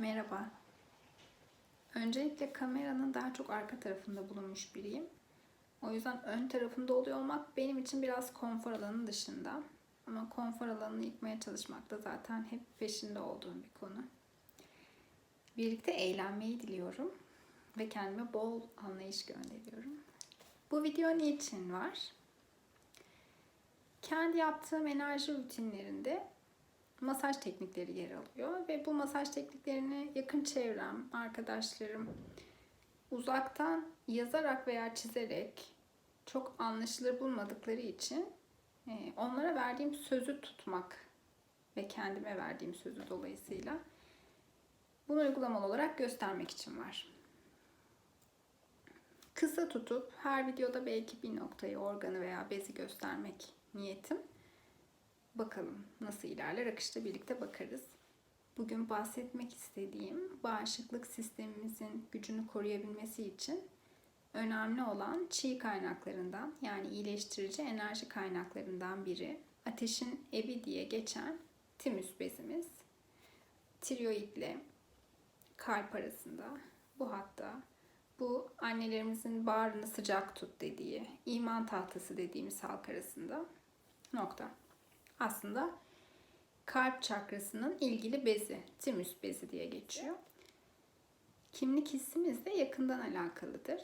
Merhaba. Öncelikle kameranın daha çok arka tarafında bulunmuş biriyim. O yüzden ön tarafında oluyor olmak benim için biraz konfor alanının dışında. Ama konfor alanını yıkmaya çalışmak da zaten hep peşinde olduğum bir konu. Birlikte eğlenmeyi diliyorum ve kendime bol anlayış gönderiyorum. Bu video niçin var? Kendi yaptığım enerji rutinlerinde masaj teknikleri yer alıyor ve bu masaj tekniklerini yakın çevrem, arkadaşlarım uzaktan yazarak veya çizerek çok anlaşılır bulmadıkları için e, onlara verdiğim sözü tutmak ve kendime verdiğim sözü dolayısıyla bunu uygulamalı olarak göstermek için var. Kısa tutup her videoda belki bir noktayı, organı veya bezi göstermek niyetim. Bakalım nasıl ilerler akışta birlikte bakarız. Bugün bahsetmek istediğim bağışıklık sistemimizin gücünü koruyabilmesi için önemli olan çiğ kaynaklarından yani iyileştirici enerji kaynaklarından biri ateşin evi diye geçen timüs bezimiz. Tiroidle kalp arasında bu hatta bu annelerimizin bağrını sıcak tut dediği iman tahtası dediğimiz halk arasında nokta aslında kalp çakrasının ilgili bezi, timüs bezi diye geçiyor. Kimlik hissimiz de yakından alakalıdır.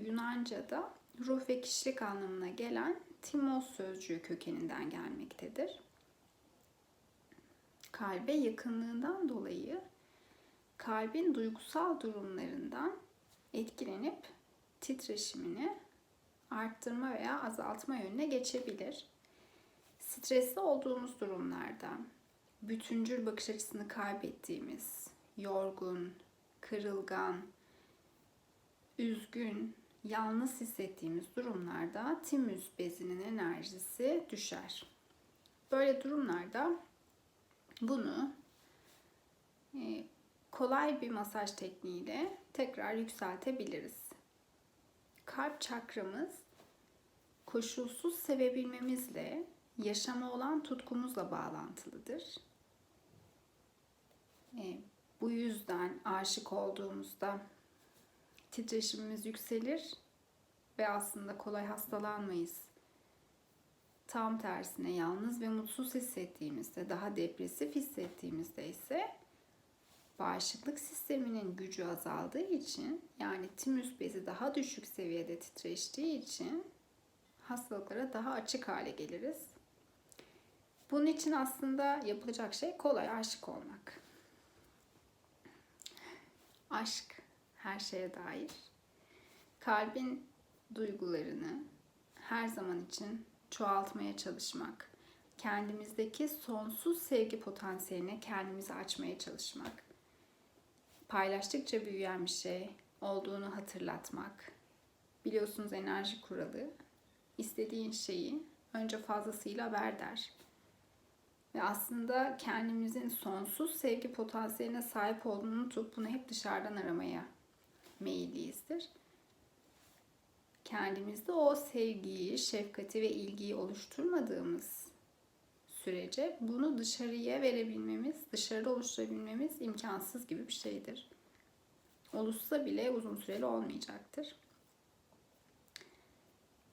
Yunanca'da ruh ve kişilik anlamına gelen timos sözcüğü kökeninden gelmektedir. Kalbe yakınlığından dolayı kalbin duygusal durumlarından etkilenip titreşimini arttırma veya azaltma yönüne geçebilir. Stresli olduğumuz durumlarda bütüncül bakış açısını kaybettiğimiz, yorgun, kırılgan, üzgün, yalnız hissettiğimiz durumlarda timüs bezinin enerjisi düşer. Böyle durumlarda bunu e, kolay bir masaj tekniğiyle tekrar yükseltebiliriz. Kalp çakramız koşulsuz sevebilmemizle yaşama olan tutkumuzla bağlantılıdır. E, bu yüzden aşık olduğumuzda titreşimimiz yükselir ve aslında kolay hastalanmayız. Tam tersine yalnız ve mutsuz hissettiğimizde, daha depresif hissettiğimizde ise bağışıklık sisteminin gücü azaldığı için yani timüs bezi daha düşük seviyede titreştiği için hastalıklara daha açık hale geliriz. Bunun için aslında yapılacak şey kolay aşık olmak. Aşk her şeye dair. Kalbin duygularını her zaman için çoğaltmaya çalışmak. Kendimizdeki sonsuz sevgi potansiyeline kendimizi açmaya çalışmak. Paylaştıkça büyüyen bir şey olduğunu hatırlatmak. Biliyorsunuz enerji kuralı. İstediğin şeyi önce fazlasıyla ver der. Ve aslında kendimizin sonsuz sevgi potansiyeline sahip olduğunu unutup bunu hep dışarıdan aramaya meyilliyizdir. Kendimizde o sevgiyi, şefkati ve ilgiyi oluşturmadığımız sürece bunu dışarıya verebilmemiz, dışarıda oluşturabilmemiz imkansız gibi bir şeydir. Oluşsa bile uzun süreli olmayacaktır.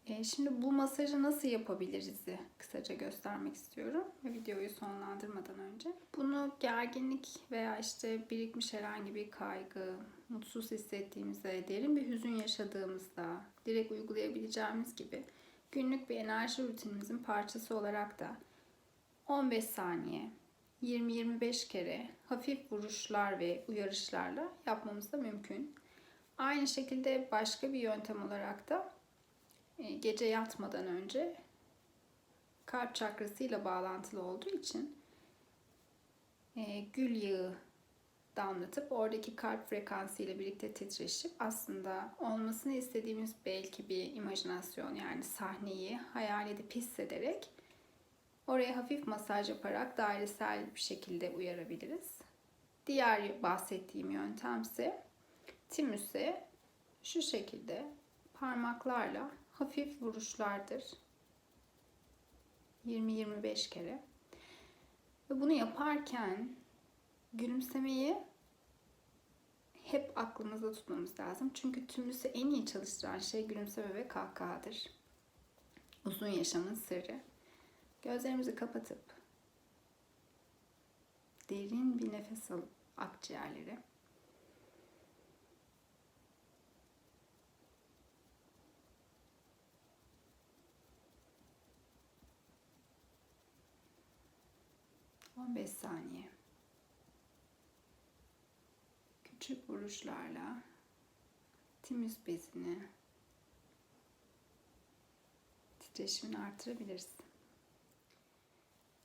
E, şimdi bu masajı nasıl yapabiliriz kısaca göstermek istiyorum videoyu sonlandırmadan önce. Bunu gerginlik veya işte birikmiş herhangi bir kaygı, mutsuz hissettiğimizde, derin bir hüzün yaşadığımızda direkt uygulayabileceğimiz gibi günlük bir enerji rutinimizin parçası olarak da 15 saniye, 20-25 kere hafif vuruşlar ve uyarışlarla yapmamız da mümkün. Aynı şekilde başka bir yöntem olarak da gece yatmadan önce kalp çakrasıyla bağlantılı olduğu için e, gül yağı damlatıp oradaki kalp frekansı ile birlikte titreşip aslında olmasını istediğimiz belki bir imajinasyon yani sahneyi hayal edip hissederek oraya hafif masaj yaparak dairesel bir şekilde uyarabiliriz. Diğer bahsettiğim yöntem ise timüse şu şekilde parmaklarla hafif vuruşlardır. 20-25 kere. Ve bunu yaparken gülümsemeyi hep aklımızda tutmamız lazım. Çünkü tümüsü en iyi çalıştıran şey gülümseme ve kahkahadır. Uzun yaşamın sırrı. Gözlerimizi kapatıp derin bir nefes alıp akciğerleri 15 saniye. Küçük vuruşlarla timüs bezini titreşimini artırabilirsin.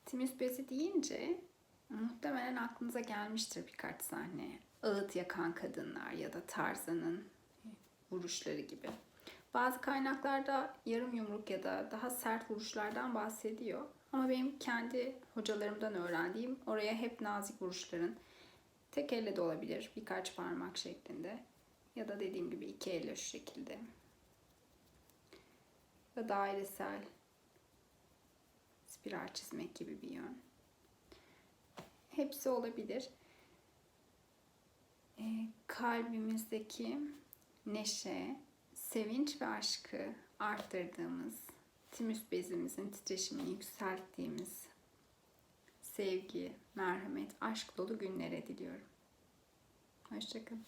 Timüs bezi deyince muhtemelen aklınıza gelmiştir birkaç sahne. Ağıt yakan kadınlar ya da Tarzan'ın vuruşları gibi. Bazı kaynaklarda yarım yumruk ya da daha sert vuruşlardan bahsediyor. Ama benim kendi hocalarımdan öğrendiğim oraya hep nazik vuruşların tek elle de olabilir birkaç parmak şeklinde ya da dediğim gibi iki elle şu şekilde ve dairesel spiral çizmek gibi bir yön. Hepsi olabilir. E, kalbimizdeki neşe, sevinç ve aşkı arttırdığımız, timüs bezimizin titreşimini yükselttiğimiz sevgi, merhamet, aşk dolu günlere diliyorum. Hoşçakalın.